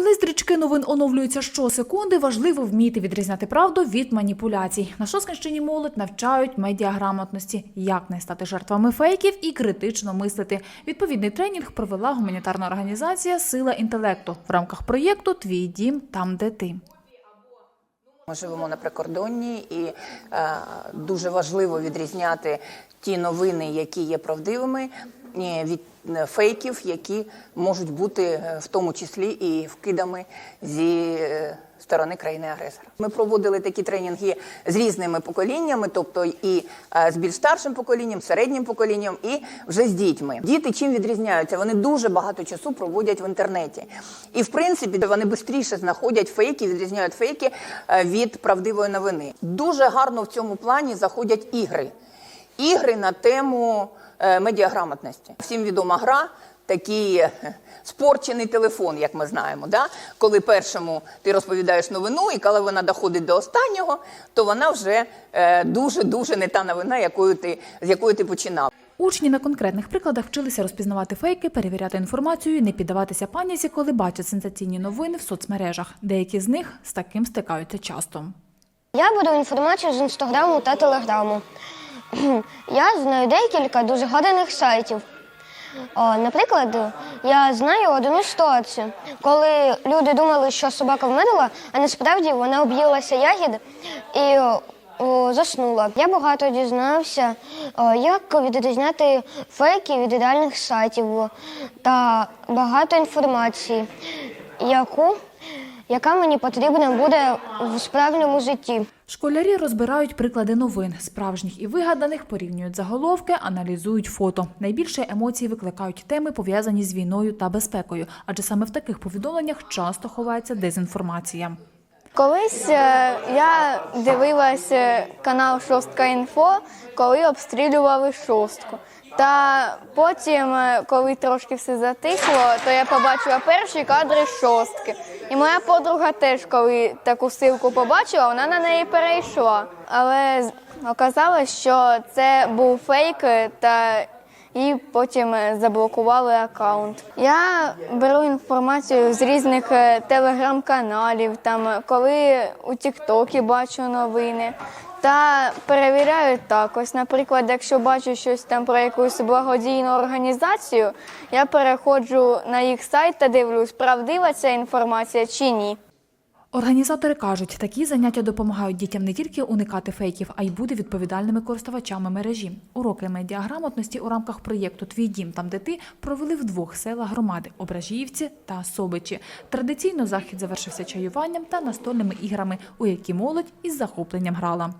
Коли стрічки новин оновлюються щосекунди, важливо вміти відрізняти правду від маніпуляцій. На Шоскінщині молодь навчають медіаграмотності, як не стати жертвами фейків і критично мислити. Відповідний тренінг провела гуманітарна організація Сила інтелекту в рамках проєкту Твій дім там, де ти. Ми живемо на прикордонні, і е, дуже важливо відрізняти ті новини, які є правдивими, від е, фейків, які можуть бути е, в тому числі і вкидами зі е, сторони країни-агресора. Ми проводили такі тренінги з різними поколіннями, тобто і е, з більш старшим поколінням, середнім поколінням, і вже з дітьми. Діти чим відрізняються? Вони дуже багато часу проводять в інтернеті. І в принципі вони швидше знаходять фейки, відрізняють фейки е, від правдивої новини. Дуже гарно в цьому плані заходять ігри. Ігри на тему е, медіаграмотності. Всім відома гра. Такий е, спорчений телефон, як ми знаємо, да? коли першому ти розповідаєш новину, і коли вона доходить до останнього, то вона вже е, дуже-дуже не та новина, якою ти, з якої ти починав. Учні на конкретних прикладах вчилися розпізнавати фейки, перевіряти інформацію і не піддаватися паніці, коли бачать сенсаційні новини в соцмережах. Деякі з них з таким стикаються часто. Я беру інформацію з інстаграму та телеграму. Я знаю декілька дуже гаданих сайтів. Наприклад, я знаю одну ситуацію, коли люди думали, що собака вмерла, а насправді вона об'їлася ягід і о, заснула. Я багато дізнався, о, як відрізняти фейки від ідеальних сайтів та багато інформації, яку, яка мені потрібна буде в справжньому житті. Школярі розбирають приклади новин, справжніх і вигаданих, порівнюють заголовки, аналізують фото. Найбільше емоцій викликають теми, пов'язані з війною та безпекою, адже саме в таких повідомленнях часто ховається дезінформація. Колись е, я дивилась е, канал Шостка інфо, коли обстрілювали шостку. Та потім, е, коли трошки все затихло, то я побачила перші кадри шостки. І моя подруга теж, коли таку силку побачила, вона на неї перейшла. Але оказалось, що це був фейк е, та і потім е, заблокували аккаунт. Я беру інформацію з різних е, телеграм-каналів, там коли у Тіктокі бачу новини. Та перевіряю так. Ось, наприклад, якщо бачу щось там про якусь благодійну організацію, я переходжу на їх сайт та дивлюсь, правдива ця інформація чи ні. Організатори кажуть, такі заняття допомагають дітям не тільки уникати фейків, а й бути відповідальними користувачами мережі. Уроки медіаграмотності у рамках проєкту Твій дім там де ти провели в двох селах громади Ображіївці та Собичі. Традиційно захід завершився чаюванням та настольними іграми, у які молодь із захопленням грала.